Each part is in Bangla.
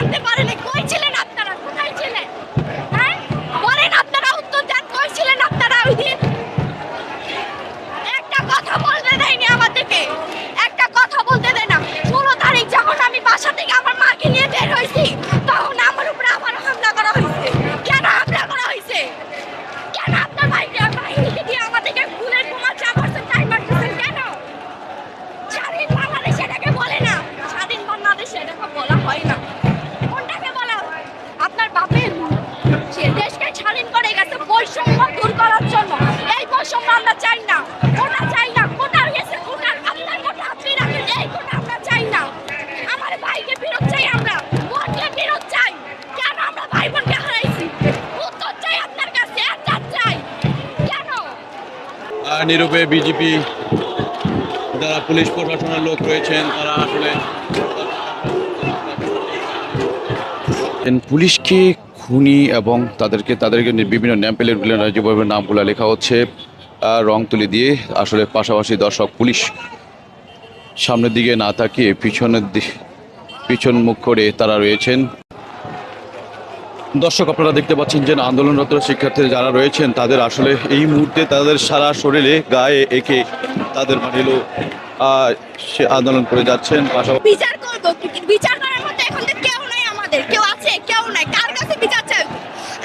জানতে পারেনি। কই ছিলেন নিরূপে বিজেপি যারা পুলিশ প্রশাসনের লোক রয়েছেন, তারা আসলে পুলিশকে খুনি এবং তাদেরকে তাদেরকে বিভিন্ন ন্যাম প্লেটগুলো যেভাবে নামগুলো লেখা হচ্ছে রং তুলি দিয়ে আসলে পাশাপাশি দর্শক পুলিশ সামনের দিকে না তাকিয়ে পিছনের দিক পিছন মুখ করে তারা রয়েছেন। দর্শক, আপনারা দেখতে পাচ্ছেন যে আন্দোলনরত শিক্ষার্থী যারা রয়েছেন, তাদের আসলে এই মুহূর্তে তাদের সারা শরীরে গায়ে একে তাদের মানে সে আন্দোলন করে যাচ্ছেন। বিচার বিচার করার মতো এখন তো কেউ নাই আমাদের কেউ আছে কেউ নাই কার কাছে বিচার চাই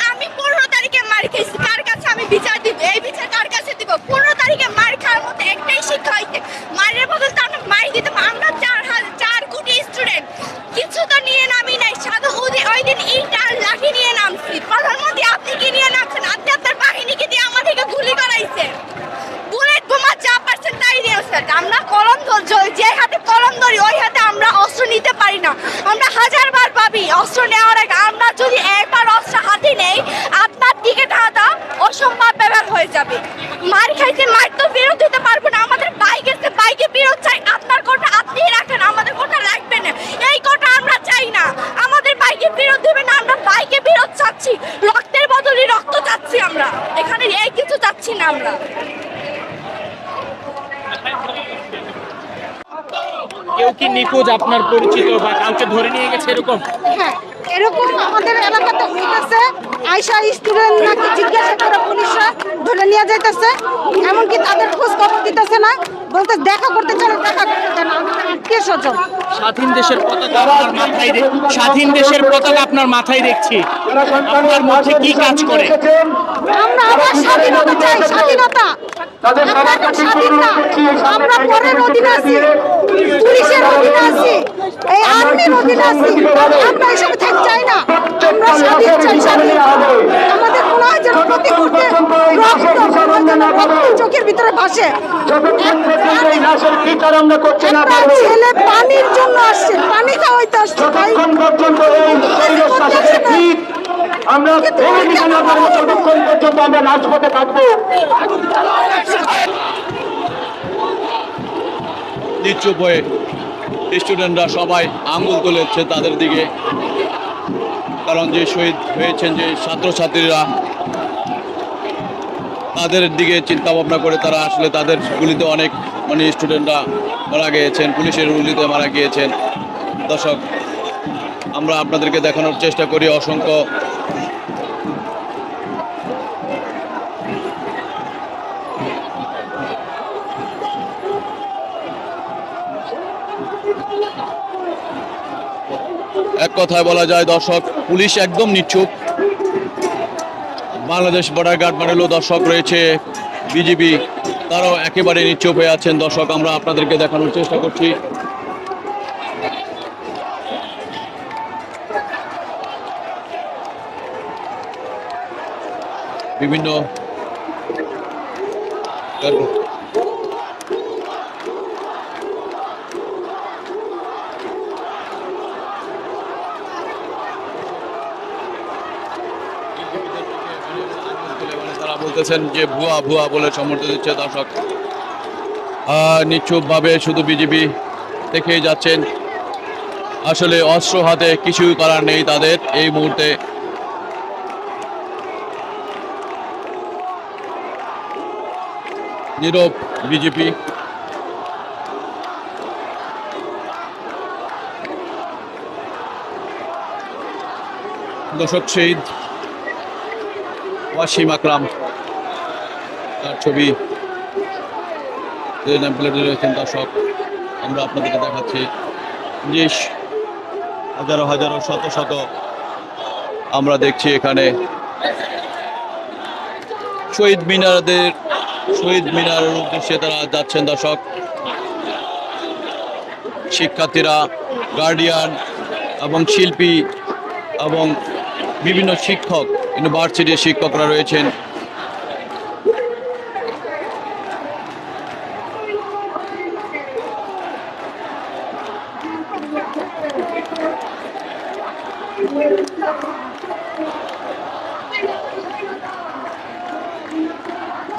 আমি পনেরো তারিখে মার খেয়েছি কার কাছে আমি বিচার দিব এই বিচার কার কাছে দিব পনেরো তারিখে মার খাওয়ার মতো একটাই শিক্ষা হইতে মারের বদল তো আমরা মার দিতাম আমরা চার হাজার চার কোটি স্টুডেন্ট কিছু তো নিয়ে নামি নাই সাধু ওই ওই দিন ইট আর লাঠি নিয়ে নামছি প্রধানমন্ত্রী আপনি কি নিয়ে নামছেন আপনি আপনার বাহিনীকে দিয়ে আমাদেরকে গুলি করাইছেন বুলেট বোমা যা পারছেন তাই দিয়েছেন আমরা কলম ধর- জ- যে হাতে কলম ধরি ওই হাতে আমরা অস্ত্র নিতে পারি না আমরা হাজার বার পাবি অস্ত্র নেওয়ার আগে আমরা যদি একবার অস্ত্র হাতে নেই আপনার দিকে ধাঁধা অসম্ভব ব্যাপার হয়ে যাবে মার খাইতে মার তো ফেরত দিতে পারব না। আমাদের বাইক এসে বাইকে ফেরত চাই। আপনার কোটা আপনি রাখেন আমাদের কোটা রাখবেন না। এই কোটা আমরা চাই না। আমাদের বাইকে ফেরত দেবে না আমরা বাইকে ফেরত চাচ্ছি। রক্তের বদলে রক্ত চাচ্ছি আমরা। এখানে এই কিছু চাচ্ছি না আমরা। কেউ কি নিখোঁজ আপনার পরিচিত বা কাউকে ধরে নিয়ে গেছে এরকম? হ্যাঁ এরকম আমাদের এলাকাতে হইতেছে। আইসা স্টুডেন্ট নাকি জিজ্ঞাসা করে পুলিশরা ধরে নিয়ে যাইতেছে এমনকি তাদের খোঁজ খবর দিতেছে না বলতে দেখা করতে চান দেখা করতে চান আত্মীয় স্বজন স্বাধীন দেশের পতাকা আপনার মাথায় স্বাধীন দেশের পতাকা আপনার মাথায় দেখছি। আপনার মধ্যে কি কাজ করে? আমরা আবার স্বাধীনতা চাই স্বাধীনতা। আমরা এখন স্বাধীন না আমরা পরের অধীনে আছি পুলিশের অধীনে আছি এই আর্মির অধীনে আছি আমরা এসব আমরা স্বাধীন চাই স্বাধীন আমাদের মনে হয় যেন প্রতি মুহূর্তে রক্ত যেন রক্ত চোখের ভিতরে ভাসে। ছেলে পানির জন্য আসছে পানি খাওয়াইতে আসছে ভাই। আমরা ততক্ষণ পর্যন্ত আমরা রাজপথে থাকব। নিশ্চুপ হয়ে স্টুডেন্টরা সবাই আঙ্গুল তুলেছে তাদের দিকে। কারণ যে শহীদ হয়েছেন যে ছাত্রছাত্রীরা, তাদের দিকে চিন্তা ভাবনা করে তারা আসলে তাদের গুলিতে অনেক মানে স্টুডেন্টরা মারা গিয়েছেন, পুলিশের গুলিতে মারা গিয়েছেন। দর্শক, আমরা আপনাদেরকে দেখানোর চেষ্টা করি অসংখ্য কথায় বলা যায়, দর্শক, পুলিশ একদম নিচ্ছুপ বাংলাদেশ বর্ডার গার্ড বানালো দর্শক রয়েছে বিজিবি, তারাও একেবারে নিচ্ছুপ হয়ে আছেন। দর্শক, আমরা আপনাদেরকে দেখানোর চেষ্টা করছি। বিভিন্ন তারা বলতেছেন যে ভুয়া ভুয়া বলে সমর্থন দিচ্ছে দর্শক। আহ, নিশ্চুপভাবে শুধু বিজেপি দেখেই যাচ্ছেন। আসলে অস্ত্র হাতে কিছুই করার নেই তাদের এই মুহূর্তে। নীরব বিজেপি। দর্শক শহীদ ওয়াসিম আকরাম। তার ছবি রয়েছেন দর্শক, আমরা আপনাদেরকে দেখাচ্ছি যে হাজারো হাজারো শত শত আমরা দেখছি এখানে। শহীদ মিনারদের, শহীদ মিনারের উদ্দেশ্যে তারা যাচ্ছেন দর্শক। শিক্ষার্থীরা গার্ডিয়ান এবং শিল্পী এবং বিভিন্ন শিক্ষক ইউনিভার্সিটির শিক্ষকরা রয়েছেন।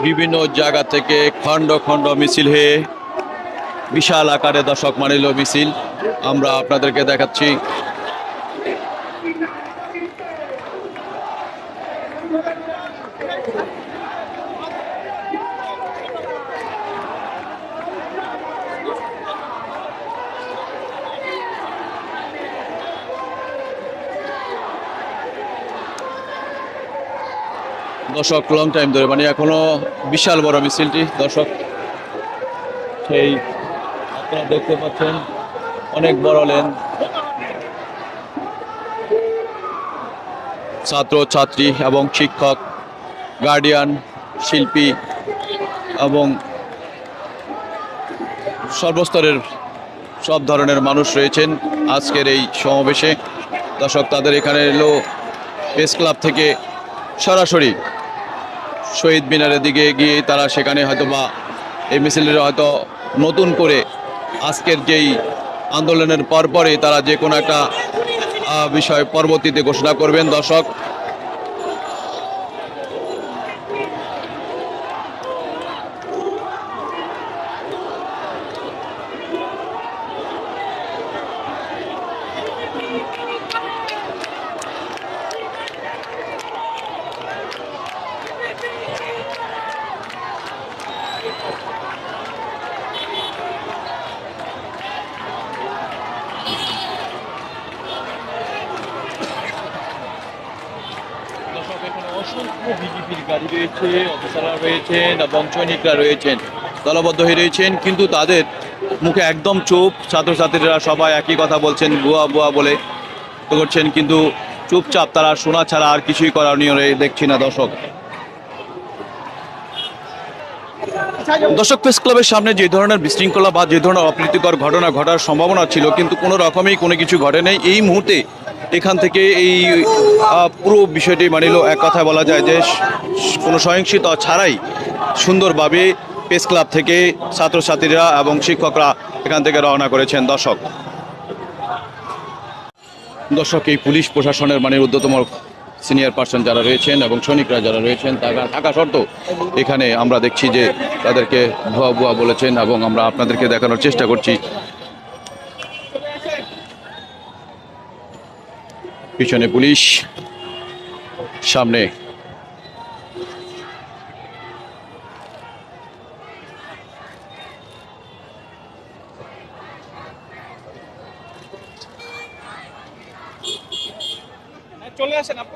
বিভিন্ন জায়গা থেকে খণ্ড খণ্ড মিছিল হয়ে বিশাল আকারে দর্শক মানিল মিছিল। আমরা আপনাদেরকে দেখাচ্ছি। দর্শক লং টাইম ধরে মানে এখনও বিশাল বড় মিছিলটি। দর্শক, সেই আপনারা দেখতে পাচ্ছেন, অনেক বড় লেন। ছাত্র, ছাত্রী এবং শিক্ষক গার্ডিয়ান শিল্পী এবং সর্বস্তরের সব ধরনের মানুষ রয়েছেন আজকের এই সমাবেশে। দর্শক, তাদের এখানে এলো প্রেস ক্লাব থেকে সরাসরি শহীদ মিনারের দিকে গিয়ে তারা সেখানে হয়তো বা এই মিছিলের হয়তো নতুন করে আজকের যেই আন্দোলনের পরপরে তারা যে কোনো একটা বিষয় পরবর্তীতে ঘোষণা করবেন। দর্শক বিজেপির গাড়ি রয়েছে, অফিসাররা রয়েছেন রয়েছেন। দলবদ্ধ হয়ে রয়েছেন, কিন্তু তাদের মুখে একদম চুপ। ছাত্রছাত্রীরা সবাই একই কথা বলছেন বুয়া বুয়া বলে করছেন, কিন্তু চুপচাপ তারা শোনা ছাড়া আর কিছুই করার নিয়ে দেখছি না দর্শক। দর্শক, প্রেস ক্লাবের সামনে যে ধরনের বিশৃঙ্খলা বা যে ধরনের অপ্রীতিকর ঘটনা ঘটার সম্ভাবনা ছিল, কিন্তু কোনো রকমেই কোনো কিছু ঘটে নেই এই মুহূর্তে এখান থেকে এই পুরো বিষয়টি মানিল। এক কথায় বলা যায় যে কোনো সহিংসতা ছাড়াই সুন্দরভাবে প্রেস ক্লাব থেকে ছাত্রছাত্রীরা এবং শিক্ষকরা এখান থেকে রওনা করেছেন। দর্শক দর্শক, এই পুলিশ প্রশাসনের মানে ঊর্ধ্বতম সিনিয়র পার্সন যারা রয়েছেন এবং সৈনিকরা যারা রয়েছেন, তারা থাকা সত্ত্বেও এখানে আমরা দেখছি যে তাদেরকে ভুয়া ভুয়া বলেছেন এবং আমরা আপনাদেরকে দেখানোর চেষ্টা করছি পিছনে পুলিশ। সামনে। চলে আসেন আপু।